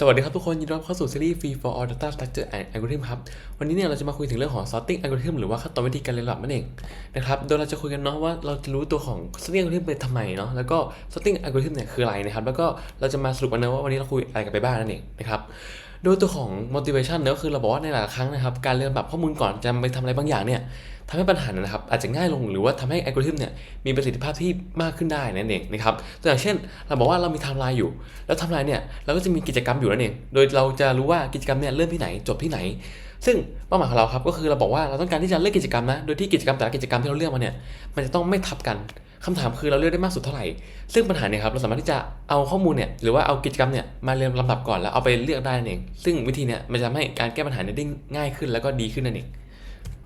สวัสดีครับทุกคนยินดีต้อนรับเข้าสู่ซีรีส์ Free for All Data Structure and Algorithm ครับ วันนี้เนี่ยเราจะมาคุยถึงเรื่องของ sorting algorithm หรือว่าขั้นตอนวิธีการเรียนรู้นั่นเองนะครับ โดยเราจะคุยกันเนาะว่าเราจะรู้ตัวของ sorting algorithm เป็นทำไมเนาะ แล้วก็ sorting algorithm เนี่ยคืออะไรนะครับ แล้วก็เราจะมาสรุปกันนะว่าวันนี้เราคุยอะไรกันไปบ้างนั่นเองนะครับ โดยตัวของ motivation เนี่ยก็คือเราบอกว่าในหลายครั้งนะครับ การเรียนแบบข้อมูลก่อนจะไปทำอะไรบางอย่างเนี่ยทำให้ปัญหานะครับอาจจะง่ายลงหรือว่าทำให้อัลกอริทึมเนี่ยมีประสิทธิภาพที่มากขึ้นได้นั่นเองนะครับตัวอย่างเช่น เราบอกว่าเรามีไทม์ไลน์อยู่ แล้วไทม์ไลน์เนี่ยเราก็จะมีกิจกรรมอยู่นั่นเองโดยเราจะรู้ว่ากิจกรรมเนี่ยเริ่มที่ไหนจบที่ไหน ซึ่งเป้าหมายของเราครับก็คือเราบอกว่าเราต้องการที่จะเลือกกิจกรรมนะโดยที่กิจกรรมแต่ละกิจกรรมที่เราเลือกมาเนี่ยมันจะต้องไม่ทับกัน คำถามคือเราเลือกได้มากสุดเท่าไหร่ ซึ่งปัญหาเนี่ยครับเราสามารถที่จะเอาข้อมูลเนี่ยหรือว่าเอากิจกรรมเนี่ยมาเรียงลำดับก่อนแล้วเอาไปเลือกได้นั่นเอง ซึ่งวิธีเนี่ยมันจะทำให้การแก้ปัญหาเนี่ยได้ง่ายขึ้นแล้วก็ดีขึ้นนั่นเอง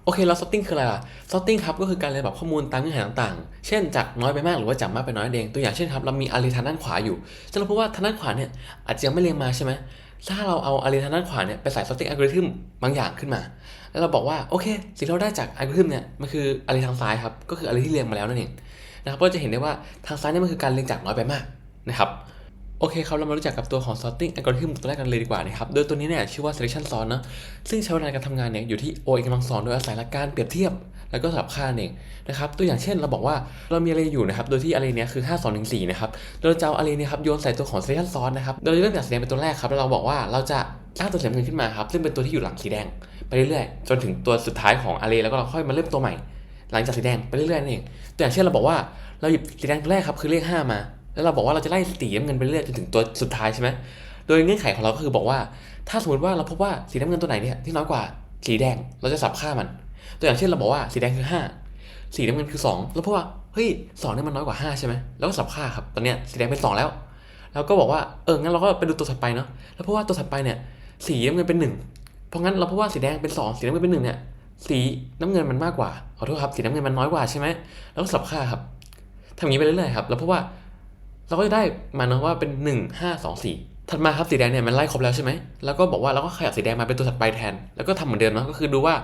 โอเคแล้ว sorting คืออะไรล่ะ sorting ครับก็คือการเรียงแบบข้อมูลตามเงื่อนไขต่างๆ เช่นจากน้อยไปมากหรือว่าจากมากไปน้อยนั่นเองตัวอย่างเช่นครับเรามี array ทางด้านขวาอยู่จะเราพบว่าทางด้านขวาเนี่ยอาจจะยังไม่เรียงมาใช่ไหมถ้าเราเอา array ทางด้านขวาเนี่ยไปใส่ sorting algorithm บางอย่างขึ้นมา แล้วเราบอกว่าโอเคสิ่งที่เราได้จาก algorithm เนี่ยมันคือ array ทางซ้ายครับก็คือ array ที่เรียงมาแล้วนั่นเอง นะครับก็จะเห็นได้ว่าทางซ้ายนี่มันคือการเรียงจากน้อยไปมากนะครับโอเคครับเรามารู้จักกับตัวของ sorting algorithm ตัวแรกกันเลยดีกว่านะครับ โดยตัวนี้เนี่ยชื่อว่า selection sort เนอะซึ่งใช้เวลาการทำงานเนี่ยอยู่ที่ o กำลังสองโดยอาศัยหลักการเปรียบเทียบ แล้วก็สลับค่าเองนะครับ ตัวอย่างเช่นเราบอกว่าเรามี array อยู่นะครับ โดยที่ array เนี้ยคือ 5 2 1 4 นะครับโดยเราจะเอา array เนี่ยครับโยนใส่ตัวของ selection sort นะครับ โดยเริ่มจากสีแดงเป็นตัวแรกครับ แล้วเราบอกว่าเราจะสร้างตัวสีน้ำเงินขึ้นมาครับ ซึ่งเป็นตัวที่อยู่หลังสีแดง ไปเรื่อยๆ จนถึงตัวสุดท้ายของ array แล้วก็เราค่อยมาเริ่มตัวใหม่ หลังจากสีแดงไปเรื่อยๆนั่นเองตัวอย่างเช่นเราบอกว่าเราหยิบสีแดงตัวแรกครับคือเลข5มา แล้วเราบอกว่าเราจะไล่สีน้ำเงินไปเรื่อยจนถึงตัวสุดท้ายใช่ไหมโดยเงื่อนไขของเราก็คือบอกว่า ถ้าสมมติว่าเราพบว่าสีน้ำเงินตัวไหนเนี่ยที่น้อยกว่าสีแดงเราจะสับค่ามัน ตัวอย่างเช่นเราบอกว่าสีแดงคือ 5 สีน้ำเงินคือ 2 แล้วพราะว่าเฮ้ยสองเนี่ยมันน้อยกว่า5ใช่ไหมแล้วก็สับค่าครับตอนเนี้ยสีแดงเป็น 2 แล้วเราก็บอกว่าเอองั้นเราก็ไปดูตัวถัดไปเนาะแล้วเพราะว่าตัวถัดไปเนี่ยสีน้ำเงินเป็น 1 เพราะงั้นเราพราะว่าสีแดงเป็น 2 สีน้ำเงินเป็น1เนี่ย สีน้ำเงินมันมากกว่าขอโทษครับสีน้ำเงินมันน้อยกว่าใช่ไหมแล้วก็สับค่าครับทำอย่างนี้ไปเรื่อยๆครับ แล้วเพราะว่าเราก็จะได้มาเนาะว่าเป็น 1 5 2 4 ถัดมาครับสีแดงเนี่ยมันไล่ครบแล้วใช่ไหมแล้วก็บอกว่าเราก็ขยับสีแดงมาเป็นตัวถัดไปแทน แล้วก็ทำเหมือนเดิมเนาะก็คือดูว่า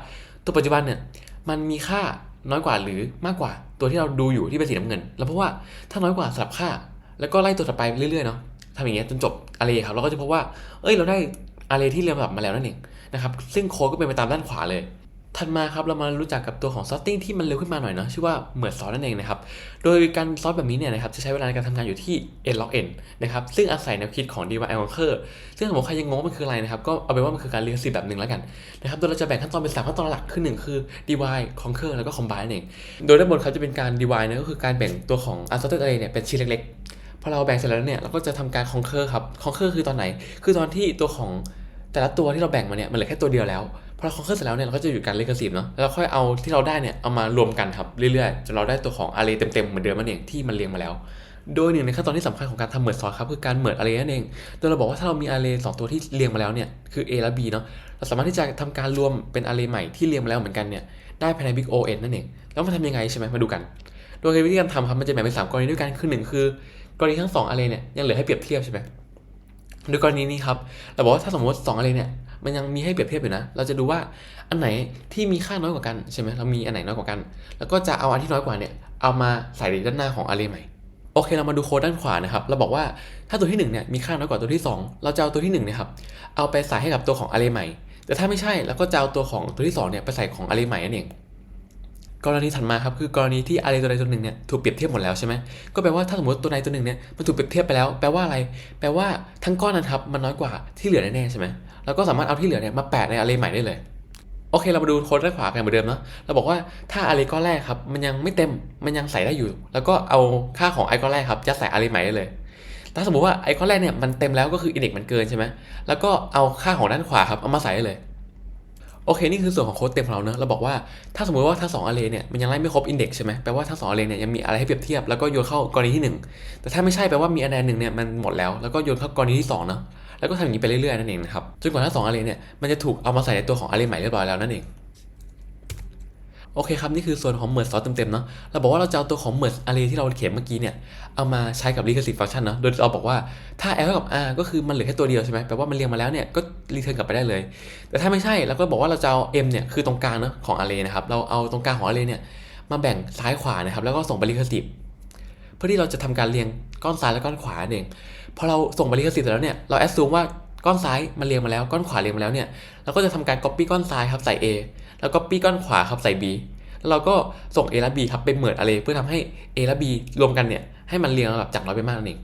ตัวปัจจุบันเนี่ยมันมีค่าน้อยกว่าหรือมากกว่าตัวที่เราดูอยู่ที่เป็นสีน้ำเงิน แล้วเพราะว่าถ้าน้อยกว่าสลับค่า แล้วก็ไล่ตัวถัดไปเรื่อยๆเนาะทำอย่างเงี้ยจนจบอาร์เรครับเราก็จะพบว่า เอ้ยเราได้อาร์เรที่เรียงลำดับมาแล้วนั่นเองนะครับ ซึ่งโค้ดก็เป็นไปตามด้านขวาเลย ถัดมาครับเรามารู้จักกับตัวของ sorting ที่มันเร็วขึ้นมาหน่อยเนาะชื่อว่าเหมือนซอสนั่นเองนะครับโดยการซอสแบบนี้เนี่ยนะครับจะใช้เวลาในการทำงานอยู่ที่ n log n นะครับซึ่งอาศัยแนวคิดของ dy conquer ซึ่งสมมติใครยังงงว่ามันคืออะไรนะครับก็เอาไปนว่ามันคือการเรียนสีแบบหนึ่งแล้วกันนะครับโดยเราจะแบ่งขั้นตอนเป็นสามขั้นตอนหลักคือหนึ่งคือ dy conquer แล้วก็ combine นั่นเองโดยด้านบนเขาจะเป็นการ dy นี่ยก็คือการแบ่งตัวของ unsorted array เนี่ยเป็นชิ้นเล็กๆพอเราแบ่งเสร็จแล้วเนี่ยเราก็จะทำการ conquer ครับ conquer คือตอนไหน คือตอนที่ตัวของแต่ละตัวที่เราแบ่งมาเนี่ยมันเหลือแค่ตัวเดียวแล้ว พอเราคอนเคอร์เสร็จแล้วเนี่ยเราก็จะอยู่การ recursive เนาะแล้วเราค่อยเอาที่เราได้เนี่ยเอามารวมกันครับเรื่อยๆจนเราได้ตัวของ array เต็มๆเหมือนเดิมนั่นเองที่มันเรียงมาแล้ว โดยหนึ่งในขั้นตอนที่สำคัญของการทำเหมือนซอสครับคือการเหมือน array นั่นเองโดยเราบอกว่าถ้าเรามี array สองตัวที่เรียงมาแล้วเนี่ยคือ a และ b เนาะเราสามารถที่จะทำการรวมเป็น array ใหม่ที่เรียงมาแล้วเหมือนกันเนี่ยได้ภายใน big O n นั่นเองแล้วมันทำยังไงใช่ไหมมาดูกัน โดยวิธีการทำครับมันจะแบ่งเป็นสามกรณีด้วยกันคือหนึ่งคือกรณีทั้งสอง array เนี่ยยังเหลือให้เปรียบเทียบใช่ไหมโดยกรณีนี้ครับเราบอกว่าถ้าสมมติสอง array เนี่ย มันยังมีให้เปรียบเทียบอยู่นะ เราจะดูว่าอันไหนที่มีค่าน้อยกว่ากันใช่ไหมเรามีอันไหนน้อยกว่ากัน แล้วก็จะเอาอันที่น้อยกว่าเนี่ยเอามาใส่ด้านหน้าของ array ใหม่โอเคเรามาดูโค้ดด้านขวานะครับ เราบอกว่าถ้าตัวที่1เนี่ยมีค่าน้อยกว่าตัวที่ 2 เราจะเอาตัวที่1เนี่ยครับเอาไปใส่ให้กับตัวของ array ใหม่ แต่ถ้าไม่ใช่เราก็จะเอาตัวของตัวที่2เนี่ยไปใส่ของ array ใหม่นั่นเองกรณีถัดมาครับคือกรณีที่ array ตัวใดตัวหนึ่งเนี่ยถูกเปรียบเทียบหมดแล้วใช่ไหมก็แปลว่าถ้าสมมติตัวใดตัวหนึ่งเนี่ยมันถูกเปรียบเทียบไปแล้วแปลว่าอะไร แปลว่าทั้งก้อนนั้นครับมันน้อยกว่าที่เหลือแน่ๆใช่ไหม เราก็สามารถเอาที่เหลือเนี่ยมาแปะในอารีใหม่ได้เลย โอเคเรามาดูโค้ดด้านขวากันเหมือนเดิมเนาะเราบอกว่าถ้าอารีก้อนแรกครับมันยังไม่เต็มมันยังใส่ได้อยู่ แล้วก็เอาค่าของไอก้อนแรกครับจะใส่อารีใหม่ได้เลยถ้าสมมติว่าไอก้อนแรกเนี่ยมันเต็มแล้วก็คืออินเด็กซ์มันเกินใช่ไหมแล้วก็เอาค่าของด้านขวาครับเอามาใส่ได้เลย โอเค นี่คือส่วนของโค้ดเต็มของเราเนอะเราบอกว่าถ้าสมมติว่าทั้งสอง array เนี่ยมันยังไล่ไม่ครบอินเด็กซ์ใช่ไหมแปลว่าทั้งสอง array เนี่ยยังมีอะไรให้เปรียบเทียบแล้วก็โยนเข้ากรณีที่หนึ่งแต่ถ้าไม่ใช่แปลว่ามีอันใดหนึ่งเนี่ยมันหมดแล้วแล้วก็โยนเข้ากรณีที่สองเนาะแล้วก็ทำอย่างนี้ไปเรื่อยๆนั่นเองนะครับจนกว่าทั้งสอง array เนี่ยมันจะถูกเอามาใส่ในตัวของ array ใหม่เรียบร้อยแล้วนั่นเอง โอเคครับ นี่คือส่วนของ merge ซอสเต็มๆเนาะเราบอกว่าเราจะเอาตัวของ merge array ที่เราเขียนเมื่อกี้เนี่ย เอามาใช้กับ recursive function เนาะโดยเราบอกว่าถ้า l เท่ากับ r ก็คือมันเหลือแค่ตัวเดียวใช่ไหมแปลว่ามันเรียงมาแล้วเนี่ยก็ return กลับไปได้เลย แต่ถ้าไม่ใช่เราก็บอกว่าเราจะเอา m เนี่ยคือตรงกลางเนาะของ array นะครับเราเอาตรงกลางของ array เนี่ยมาแบ่งซ้ายขวานะครับแล้วก็ส่งไป recursive เพื่อที่เราจะทำการเรียงก้อนซ้ายและก้อนขวานั่นเองพอเราส่งไป recursive เสร็จแล้วเนี่ยเรา assume ว่าก้อนซ้ายมาเรียงมาแล้วก้อนขวาเรียงมาแล้วเนี่ยเราก็จะทำการ copy ก้อนซ้ายครับใส่ A แล้ว copy ก้อนขวาครับใส่ B แล้วเราก็ส่ง A และ B ครับไปเหมือนอะไรเพื่อทำให้ A และ B รวมกันเนี่ยให้มันเรียงลำดับจากน้อยไปมากนั่นเอง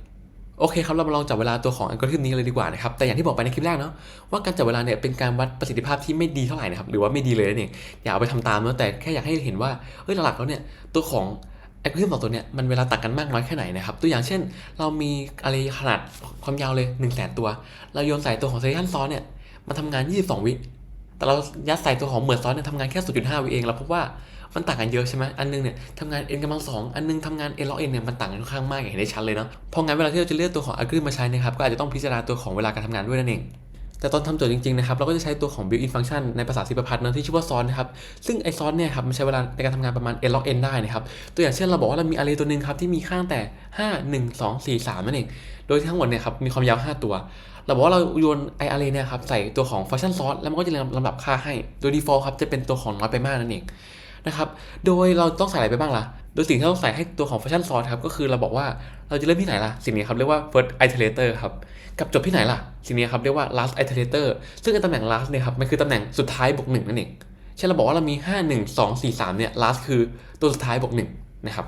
โอเคครับ เรามาลองจับเวลาตัวของอัลกอริทึมนี้เลยดีกว่านะครับ แต่อย่างที่บอกไปในคลิปแรกเนาะว่าการจับเวลาเนี่ยเป็นการวัดประสิทธิภาพที่ไม่ดีเท่าไหร่นะครับ หรือว่าไม่ดีเลยนั่นเองอย่าเอาไปทำตามเนาะแต่แค่อยากให้เห็นว่าเฮ้ยหลักๆแล้วเนี่ยตัวของอัลกอริทึมสองตัวเนี่ยมันเวลาต่างกันมากน้อยแค่ไหนนะครับ ตัวอย่างเช่น เรามีอะไรขนาดความยาวเลย1 0 0 0 0แสนตัว เราโยนใส่ตัวของเซสชันซ้อนเนี่ยมันทำงาน 22 วิ แต่เรายัดใส่ตัวของเหมือนซ้อนเนี่ยทำงานแค่ 0.5วิเองเราพบว่ามันต่างกันเยอะใช่ไหมอันนึงเนี่ยทำงาน n กำลังสองอันนึงทำงาน n ล o g n เนี่ยมันต่างกันค่อนข้างมากอย่างเห็นได้ชัดเลยเนาะพราะงั้นเวลาที่เราจะเลือกตัวของอัลกอริทึมมาใช้นะครับก็อาจจะต้องพิจารณาตัวของเวลาการทำงานด้วยนั่นเองแต่ตอนทำโจทย์จริงๆนะครับเราก็จะใช้ตัวของ built-in function ในภาษา C++ เนอะที่ชื่อว่าซ้อนนะครับซึ่งไอซ้อนเนี่ยครับมันใช้เวลาในการทำงานประมาณ n log n ได้นะครับตัวอย่างเช่นเราบอกว่าเรามี array ตัวหนึ่งครับที่มีค่างแต่ 5 1 2 4 3นั่นเอง โดยทั้งหมดเนี่ยครับมีความยาว 5 ตัว เราบอกว่าเราโยนไอ array เนี่ยครับใส่ตัวของฟังก์ชันซ้อนแล้วมันก็จะเรียงลำดับค่าให้ โดย default ครับจะเป็นตัวของน้อยไปมากนั่นเองนะครับ โดยเราต้องใส่อะไรไปบ้างล่ะ โดยสิ่งที่เราต้องใส่ให้ตัวของฟังก์ชันซ้อนครับก็คือเราบอกว่าเราจะเริ่มที่ไหนล่ะ สิ่งนี้ครับเรียกว่า first iterator ครับกับจบที่ไหนล่ะ สิ่งนี้ครับเรียกว่า last iterator ซึ่งตำแหน่ง last เนี่ยครับมันคือตำแหน่งสุดท้ายบวกหนึ่งนั่นเองเช่นเราบอกว่าเรามี 5 1 2 4 3เนี่ย last คือตัวสุดท้ายบวกหนึ่งนะครับ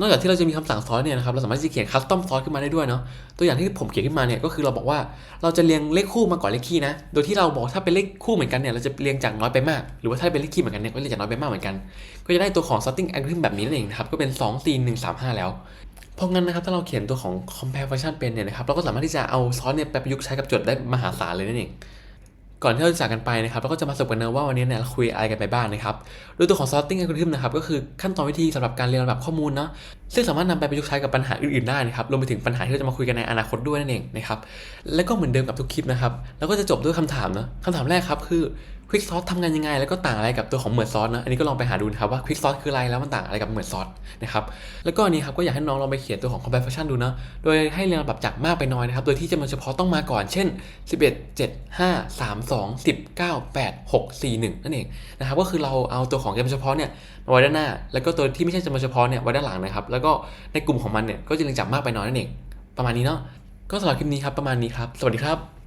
นอกจากที่เราจะมีคำสั่งซอนเนี่ยนะครับเราสามารถที่จะเขียนคัสตอมซอนขึ้นมาได้ด้วยเนาะตัวอย่างที่ผมเขียนขึ้นมาเนี่ยก็คือเราบอกว่าเราจะเรียงเลขคู่มาก่อนเลขคี่นะโดยที่เราบอกถ้าเป็นเลขคู่เหมือนกันเนี่ยเราจะเรียงจากน้อยไปมาก หรือว่าถ้าเป็นเลขคี่เหมือนกันเนี่ยก็เรียงจากน้อยไปมากเหมือนกัน ก็จะได้ตัวของ sorting algorithm แบบนี้นั่นเองครับก็เป็น 2 4 1 3 5 แล้วเพราะงั้นนะครับถ้าเราเขียนตัวของ compare function เป็นเนี่ยนะครับเราก็สามารถที่จะเอาซอนเนี่ยไปประยุกต์ใช้กับโจทย์ได้มหาศาลเลยนั่นเอง ก่อนที่เราจะจากกันไปนะครับเราก็จะมาสรุปกันนะว่าวันนี้เนี่ยเราคุยอะไรกันไปบ้างนะครับโดยตัวของ sorting algorithm นะครับก็คือขั้นตอนวิธีสำหรับการเรียงลำดับข้อมูลเนาะซึ่งสามารถนำไปประยุกต์ใช้กับปัญหาอื่นๆได้นะครับรวมไปถึงปัญหาที่เราจะมาคุยกันในอนาคตด้วยนั่นเองนะครับและก็เหมือนเดิมกับทุกคลิปนะครับแล้วก็จะจบด้วยคำถามนะคำถามแรกครับคือ quick sort ทำงานยังไง แล้วก็ต่างอะไรกับตัวของ merge sort นะ อันนี้ก็ลองไปหาดูนะครับว่า quick sort คืออะไรแล้วมันต่างอะไรกับ merge sort นะครับ แล้วก็อันนี้ครับก็อยากให้น้องลองไปเขียนตัวของ compare function ดูนะ โดยให้เรียงลำดับจากมากไปน้อยนะครับ โดยที่จำนวนเฉพาะต้องมาก่อน เช่น 11 7 5 3 2 10 9 8 6 4 1 นั่นเองนะครับ ก็คือเราเอาตัวของจำนวนเฉพาะเนี่ยมาไว้ด้านหน้า แล้วก็ตัวที่ไม่ใช่จำนวนเฉพาะเนี่ยไว้ด้านหลังนะครับ แล้วก็ในกลุ่มของมันเนี่ยก็จะเรียงจากมากไปน้อยนั่นเอง ประมาณนี้เนาะ ก็สำหรับคลิปนี้ครับประมาณนี้ครับ สวัสดีครับ